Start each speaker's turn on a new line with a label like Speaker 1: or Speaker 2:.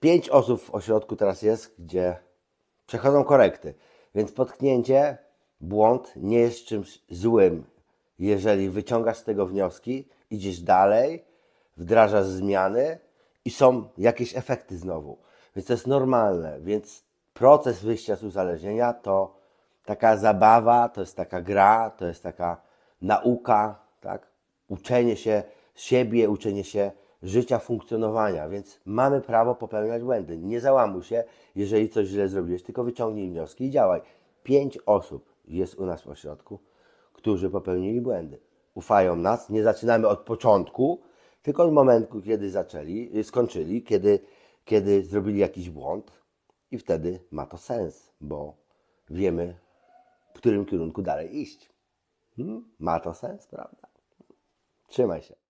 Speaker 1: Pięć osób w ośrodku teraz jest, gdzie przechodzą korekty. Więc potknięcie, błąd nie jest czymś złym. Jeżeli wyciągasz z tego wnioski, idziesz dalej, wdrażasz zmiany i są jakieś efekty znowu. Więc to jest normalne. Więc proces wyjścia z uzależnienia to taka zabawa, to jest taka gra, to jest taka nauka, tak? Uczenie się siebie, uczenie się życia, funkcjonowania, więc mamy prawo popełniać błędy. Nie załamuj się, jeżeli coś źle zrobiłeś, tylko wyciągnij wnioski i działaj. Pięć osób jest u nas w ośrodku, którzy popełnili błędy. Ufają nas, nie zaczynamy od początku, tylko od momentu, kiedy zaczęli, y, skończyli, kiedy, kiedy zrobili jakiś błąd i wtedy ma to sens, bo wiemy, w którym kierunku dalej iść. Hmm? Ma to sens, prawda? Trzymaj się.